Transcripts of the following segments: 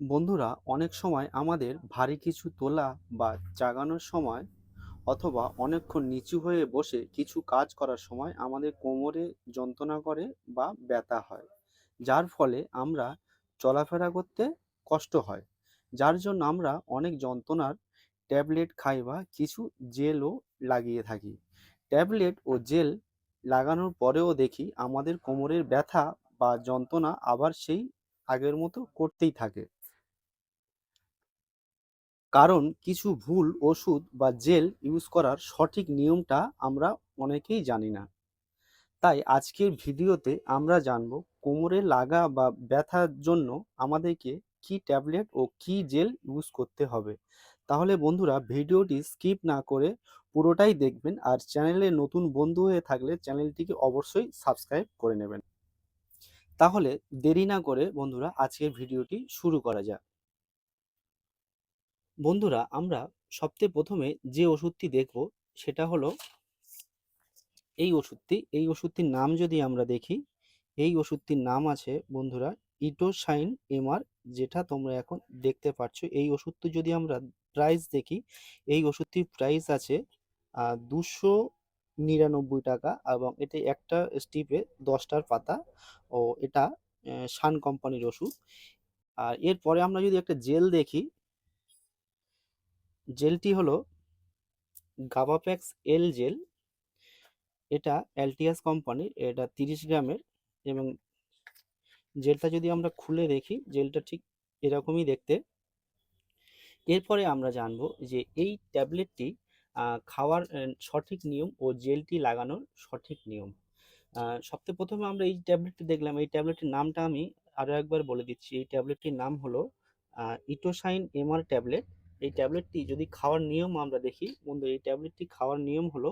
বন্ধুরা, অনেক সময় আমাদের ভারী কিছু তোলা বা জাগানোর সময় অথবা অনেকক্ষণ নিচু হয়ে বসে কিছু কাজ করার সময় আমাদের কোমরে যন্ত্রণা করে বা ব্যথা হয়। যার ফলে আমরা চলাফেরা করতে কষ্ট হয়। যার জন্য আমরা অনেক যন্ত্রণার ট্যাবলেট খাই বা কিছু জেলও লাগিয়ে থাকি। ট্যাবলেট ও জেল লাগানোর পরেও দেখি আমাদের কোমরের ব্যথা বা যন্ত্রণা আবার সেই আগের মতো করতেই থাকে। কারণ কিছু ভুল ওষুধ বা জেল ইউজ করার সঠিক নিয়মটা আমরা অনেকেই জানি না। তাই আজকের ভিডিওতে আমরা জানব কোমরে লাগা বা ব্যথার জন্য আমাদেরকে কি ট্যাবলেট ও কি জেল ইউজ করতে হবে। তাহলে বন্ধুরা ভিডিওটি স্কিপ না করে পুরোটাই দেখবেন আর চ্যানেলে নতুন বন্ধু হয়ে থাকলে চ্যানেলটিকে অবশ্যই সাবস্ক্রাইব করে নেবেন। তাহলে দেরি না করে বন্ধুরা আজকের ভিডিওটি শুরু করা যাক। বন্ধুরা, আমরা সবচেয়ে প্রথমে যে ওষুধটি দেখব, সেটা হলো এই ওষুধটি। এই ওষুধটির নাম যদি আমরা দেখি, এই ওষুধটির নাম আছে, বন্ধুরা ইটোসাইন এমআর, যেটা তোমরা এখন দেখতে পাচ্ছ এই ওষুধটি যদি আমরা প্রাইস দেখি, এই ওষুধটির প্রাইস আছে দুশো নিরানব্বই টাকা এবং এতে একটা স্টিপে দশটার পাতা ও এটা সান কোম্পানির ওষুধ। আর এরপরে আমরা যদি একটা জেল দেখি জেলটি হলো গাভাপ্যাক্স এল জেল। এটা অ্যালটিয়াস কোম্পানির এটা তিরিশ গ্রামের এবং জেলটা যদি আমরা খুলে দেখি, জেলটা ঠিক এরকমই দেখতে। এরপরে আমরা জানব যে এই ট্যাবলেটটি খাওয়ার সঠিক নিয়ম ও জেলটি লাগানোর সঠিক নিয়ম। সবথেকে প্রথমে আমরা এই ট্যাবলেটটি দেখলাম। এই ট্যাবলেটটির নামটা আমি আরও একবার বলে দিচ্ছি। এই ট্যাবলেটটির নাম হলো ইটোসাইন এমআর ট্যাবলেট। এই ট্যাবলেটটি যদি খাওয়ার নিয়ম আমরা দেখি বন্ধু এই ট্যাবলেটটি খাওয়ার নিয়ম হলো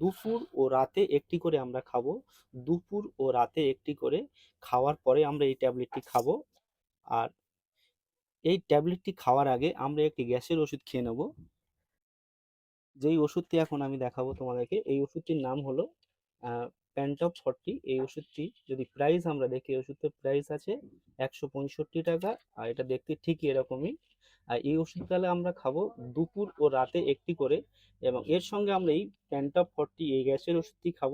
দুপুর ও রাতে একটি করে আমরা খাব। দুপুর ও রাতে একটি করে খাওয়ার পরে আমরা এই ট্যাবলেটটি খাব। আর এই ট্যাবলেটটি খাওয়ার আগে আমরা একটি গ্যাসের ওষুধ খেয়ে নেব। যেই ওষুধটি এখন আমি দেখাবো তোমাদেরকে, এই ওষুধটির নাম হলো প্যান্টপ ফর্টি এই ওষুধটি যদি প্রাইস আমরা দেখি ওষুধের প্রাইস আছে একশো পঁয়ষট্টি টাকা, আর এটা দেখতে ঠিকই এরকমই। আর এই ওষুধগুলো আমরা খাব দুপুর ও রাতে একটি করে এবং এর সঙ্গে আমরা এই প্যান্টপ ফর্টি এই গ্যাসের ওষুধটি খাব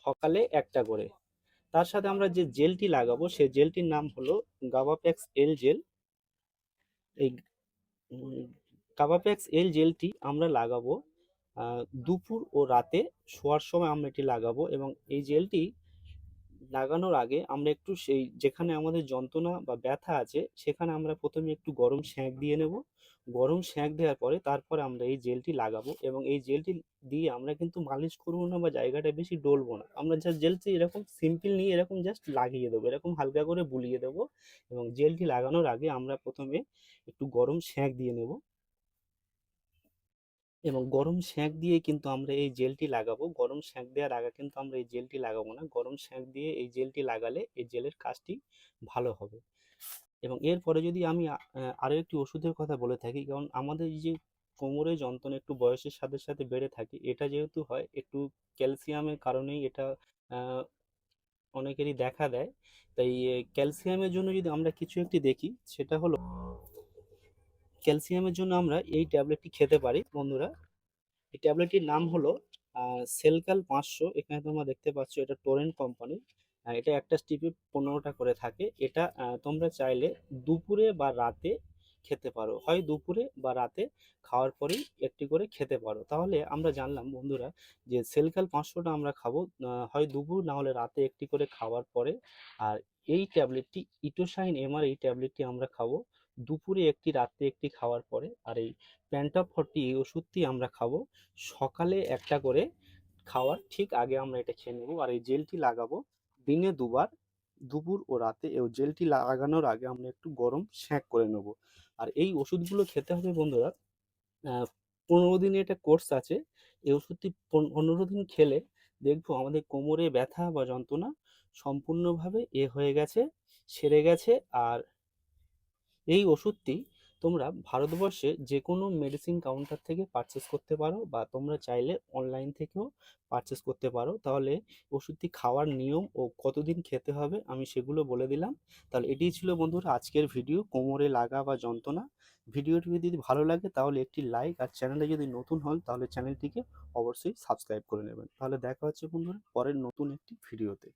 সকালে একটা করে। তার সাথে আমরা যে জেলটি লাগাবো সেই জেলটির নাম হলো গাভাপ্যাক্স এল জেল এই গাভাপ্যাক্স এল জেলটি আমরা লাগাবো দুপুর ও রাতে শোয়ার সময় আমরা এটি লাগাবো এবং এই জেলটি লাগানোর আগে আমরা একটু সেই যেখানে আমাদের যন্ত্রণা বা ব্যথা আছে, সেখানে আমরা প্রথমে একটু গরম সেঁক দিয়ে নেব। গরম সেঁক দেওয়ার পরে তারপরে আমরা এই জেলটি লাগাবো এবং এই জেলটি দিয়ে আমরা কিন্তু মালিশ করব না বা জায়গাটা বেশি ডলবো না। আমরা জাস্ট জেলটি এরকম সিম্পল নিয়ে এরকম জাস্ট লাগিয়ে দেবো, এরকম হালকা করে বুলিয়ে দেবো এবং জেলটি লাগানোর আগে আমরা প্রথমে একটু গরম সেঁক দিয়ে নেব। এবং গরম সেঁক দিয়ে কিন্তু আমরা এই জেলটি লাগাবো। গরম সেঁক দেওয়ার আগে কিন্তু আমরা এই জেলটি লাগাবো না। গরম সেঁক দিয়ে এই জেলটি লাগালে এই জেলের কাজটি ভালো হবে। এবং এরপরে যদি আমি আরও একটি ওষুধের কথা বলে থাকি, কারণ আমাদের যে কোমরে যন্ত্রণা একটু বয়সের সাথে সাথে বেড়ে থাকে, এটা যেহেতু হয়, একটু ক্যালসিয়ামের কারণেই এটা অনেকেরই দেখা দেয়। তাই ক্যালসিয়ামের জন্য যদি আমরা কিছু একটি দেখি, সেটা হলো ক্যালসিয়ামের জন্য আমরা এই ট্যাবলেটটি খেতে পারি, বন্ধুরা। এই ট্যাবলেটটির নাম হলো সেলকাল পাঁচশো। এখানে তোমরা দেখতে পাচ্ছ, এটা টোরেন্ট কোম্পানি এটা একটা স্টিপে পনেরোটা করে থাকে। এটা তোমরা চাইলে দুপুরে বা রাতে খেতে পারো। হয় দুপুরে বা রাতে খাওয়ার পরেই একটি করে খেতে পারো। তাহলে আমরা জানলাম, বন্ধুরা, যে সেলকাল পাঁচশোটা আমরা খাব হয় দুপুর, না হলে রাতে একটি করে খাওয়ার পরে। আর এই ট্যাবলেটটি ইটোসাইন এমআর এই ট্যাবলেটটি আমরা খাব। দুপুরে একটি, রাত্রে একটি খাওয়ার পরে, আর এই প্যান্টপ ফর্টি এই ওষুধটি আমরা খাব সকালে একটা করে খাওয়ার, ঠিক আগে আমরা এটা খেয়ে নেব আর এই জেলটি লাগাবো দিনে দুবার, দুপুর ও রাতে। এই জেলটি লাগানোর আগে আমরা একটু গরম স্যাঁক করে নেব। আর এই ওষুধগুলো খেতে হবে বন্ধুরা পনেরো দিনে এটা কোর্স আছে, এই ওষুধটি পনেরো দিন খেলে দেখব আমাদের কোমরে ব্যথা বা যন্ত্রণা সম্পূর্ণভাবে এ হয়ে গেছে, সেরে গেছে, আর এই ওষুধটি তোমরা ভারতবর্ষে যে কোনো মেডিসিন কাউন্টার থেকে পারচেস করতে পারো বা তোমরা চাইলে অনলাইন থেকেও পারচেস করতে পারো। তাহলে ওষুধটি খাওয়ার নিয়ম ও কতদিন খেতে হবে আমি সেগুলো বলে দিলাম। তাহলে এটিই ছিল বন্ধুরা আজকের ভিডিও কোমরে লাগা বা যন্ত্রণা। ভিডিওটি যদি ভালো লাগে তাহলে একটি লাইক আর চ্যানেলে যদি নতুন হন তাহলে চ্যানেলটিকে অবশ্যই সাবস্ক্রাইব করে নেবেন। তাহলে দেখা হচ্ছে বন্ধুরা পরের নতুন একটি ভিডিওতে